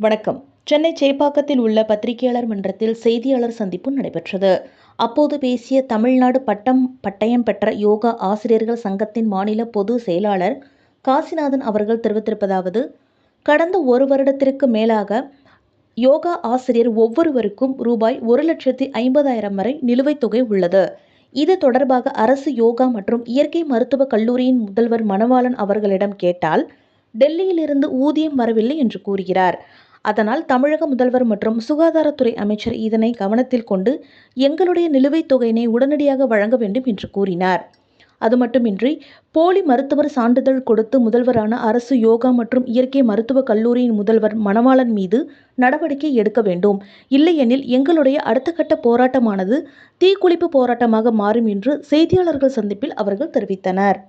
வணக்கம். சென்னை சேப்பாக்கத்தில் உள்ள பத்திரிகையாளர் மன்றத்தில் செய்தியாளர் சந்திப்பு நடைபெற்றது. அப்போது பேசிய தமிழ்நாடு பட்டம் பட்டயம் பெற்ற யோகா ஆசிரியர்கள் சங்கத்தின் மாநில பொது செயலாளர் காசிநாதன் அவர்கள் தெரிவித்திருப்பதாவது கடந்த ஒரு வருடத்திற்கு மேலாக யோகா ஆசிரியர் ஒவ்வொருவருக்கும் ரூபாய் ஒரு லட்சத்தி ஐம்பதாயிரம் வரை நிலுவைத் தொகை உள்ளது. இது தொடர்பாக அரசு யோகா மற்றும் இயற்கை மருத்துவக் கல்லூரியின் முதல்வர் மணவாளன் அவர்களிடம் கேட்டால் டெல்லியிலிருந்து ஊதியம் வரவில்லை என்று கூறுகிறார். அதனால் தமிழக முதல்வர் மற்றும் சுகாதாரத்துறை அமைச்சர் இதனை கவனத்தில் கொண்டு எங்களுடைய நிலுவைத் தொகையினை உடனடியாக வழங்க வேண்டும் என்று கூறினார். அது மட்டுமின்றி போலி மருத்துவர் சான்றிதழ் கொடுத்து முதல்வரான அரசு யோகா மற்றும் இயற்கை மருத்துவக் கல்லூரியின் முதல்வர் மணவாளன் மீது நடவடிக்கை எடுக்க வேண்டும். இல்லையெனில் எங்களுடைய அடுத்த கட்ட போராட்டமானது தீக்குளிப்பு போராட்டமாக மாறும் என்று செய்தியாளர்கள் சந்திப்பில் அவர்கள் தெரிவித்தனர்.